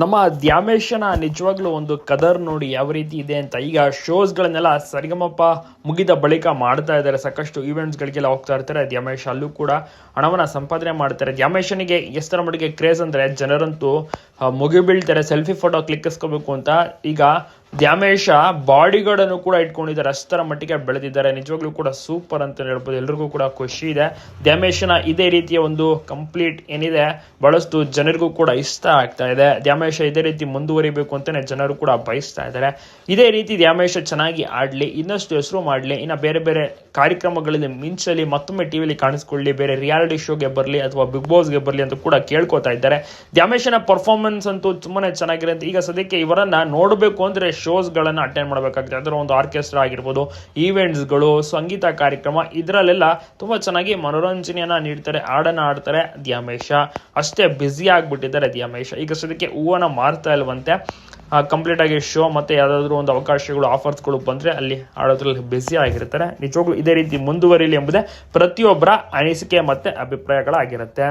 ನಮ್ಮ ದ್ಯಾಮೇಶನ ನಿಜವಾಗ್ಲೂ ಒಂದು ಕದರ್ ನೋಡಿ ಯಾವ ರೀತಿ ಇದೆ ಅಂತ ಈಗ ಶೋಸ್ಗಳನ್ನೆಲ್ಲ ಸರಿಗಮಪ್ಪ ಮುಗಿದ ಬಳಿಕ ಮಾಡ್ತಾ ಇದ್ದಾರೆ. ಸಾಕಷ್ಟು ಈವೆಂಟ್ಸ್ಗಳಿಗೆಲ್ಲ ಹೋಗ್ತಾ ಇರ್ತಾರೆ. ದ್ಯಾಮೇಶ್ ಅಲ್ಲೂ ಕೂಡ ಹಣವನ್ನ ಸಂಪಾದನೆ ಮಾಡ್ತಾರೆ. ದ್ಯಾಮೇಶನಿಗೆ ಎಷ್ಟರ ಮಟ್ಟಿಗೆ ಕ್ರೇಜ್ ಅಂದ್ರೆ ಜನರಂತೂ ಮುಗಿಬೀಳ್ತಾರೆ. ಮುಗಿ ಸೆಲ್ಫಿ ಫೋಟೋ ಕ್ಲಿಕ್ಕಿಸ್ಕೋಬೇಕು ಅಂತ. ಈಗ ದ್ಯಾಮೇಶ ಬಾಡಿಗಾರ್ಡನ್ನು ಕೂಡ ಇಟ್ಕೊಂಡಿದ್ದಾರೆ. ಅಷ್ಟರ ಮಟ್ಟಿಗೆ ಬೆಳೆದಿದ್ದಾರೆ. ನಿಜವಾಗ್ಲೂ ಕೂಡ ಸೂಪರ್ ಅಂತ ಹೇಳ್ಬೋದು. ಎಲ್ರಿಗೂ ಕೂಡ ಖುಷಿ ಇದೆ. ದ್ಯಾಮೇಶನ ಇದೇ ರೀತಿಯ ಒಂದು ಕಂಪ್ಲೀಟ್ ಏನಿದೆ, ಬಹಳಷ್ಟು ಜನರಿಗೂ ಕೂಡ ಇಷ್ಟ ಆಗ್ತಾ ಇದೆ. ದ್ಯಾಮೇಶ ಇದೇ ರೀತಿ ಮುಂದುವರಿಬೇಕು ಅಂತಾನೆ ಜನರು ಕೂಡ ಬಯಸ್ತಾ ಇದ್ದಾರೆ. ಇದೇ ರೀತಿ ದ್ಯಾಮೇಶ ಚೆನ್ನಾಗಿ ಆಡ್ಲಿ, ಇನ್ನಷ್ಟು ಹೆಸರು ಮಾಡಲಿ, ಇನ್ನು ಬೇರೆ ಬೇರೆ ಕಾರ್ಯಕ್ರಮಗಳಲ್ಲಿ ಮಿಂಚಲಿ, ಮತ್ತೊಮ್ಮೆ ಟಿವಿಲಿ ಕಾಣಿಸ್ಕೊಳ್ಳಿ, ಬೇರೆ ರಿಯಾಲಿಟಿ ಶೋಗೆ ಬರಲಿ ಅಥವಾ ಬಿಗ್ ಬಾಸ್ಗೆ ಬರಲಿ ಅಂತ ಕೂಡ ಕೇಳ್ಕೊತಾ ಇದ್ದಾರೆ. ದ್ಯಾಮೇಶನ ಪರ್ಫಾರ್ಮೆನ್ಸ್ ಅಂತೂ ತುಂಬಾನೇ ಚೆನ್ನಾಗಿರುತ್ತೆ ಈಗ ಸದ್ಯಕ್ಕೆ ಇವರನ್ನ ನೋಡಬೇಕು ಅಂದ್ರೆ ಶೋಸ್ಗಳನ್ನ ಅಟೆಂಡ್ ಮಾಡಬೇಕಾಗುತ್ತೆ ಅದರ ಒಂದು ಆರ್ಕೆಸ್ಟ್ರಾ ಆಗಿರ್ಬೋದು ಈವೆಂಟ್ಸ್ಗಳು ಸಂಗೀತ ಕಾರ್ಯಕ್ರಮ, ಇದರಲ್ಲೆಲ್ಲ ತುಂಬ ಚೆನ್ನಾಗಿ ಮನೋರಂಜನೆಯನ್ನು ನೀಡ್ತಾರೆ, ಹಾಡನ್ನು ಆಡ್ತಾರೆ ದ್ಯಾಮೇಶ. ಅಷ್ಟೇ ಬ್ಯುಸಿ ಆಗಿಬಿಟ್ಟಿದ್ದಾರೆ ದ್ಯಾಮೇಶ. ಈಗ ಸದ್ಯಕ್ಕೆ ಹೂವನ್ನು ಮಾರ್ತಾ ಇಲ್ವಂತೆ. ಕಂಪ್ಲೀಟ್ ಆಗಿ ಶೋ ಮತ್ತೆ ಯಾವುದಾದ್ರೂ ಒಂದು ಅವಕಾಶಗಳು ಆಫರ್ಸ್ಗಳು ಬಂದ್ರೆ ಅಲ್ಲಿ ಆಡೋದ್ರಲ್ಲಿ ಬ್ಯುಸಿ ಆಗಿರ್ತಾರೆ. ನಿಜವಾಗ್ಲೂ ಇದೇ ರೀತಿ ಮುಂದುವರಿಲಿ ಎಂಬುದೇ ಪ್ರತಿಯೊಬ್ಬರ ಅನಿಸಿಕೆ ಮತ್ತೆ ಅಭಿಪ್ರಾಯಗಳಾಗಿರುತ್ತೆ.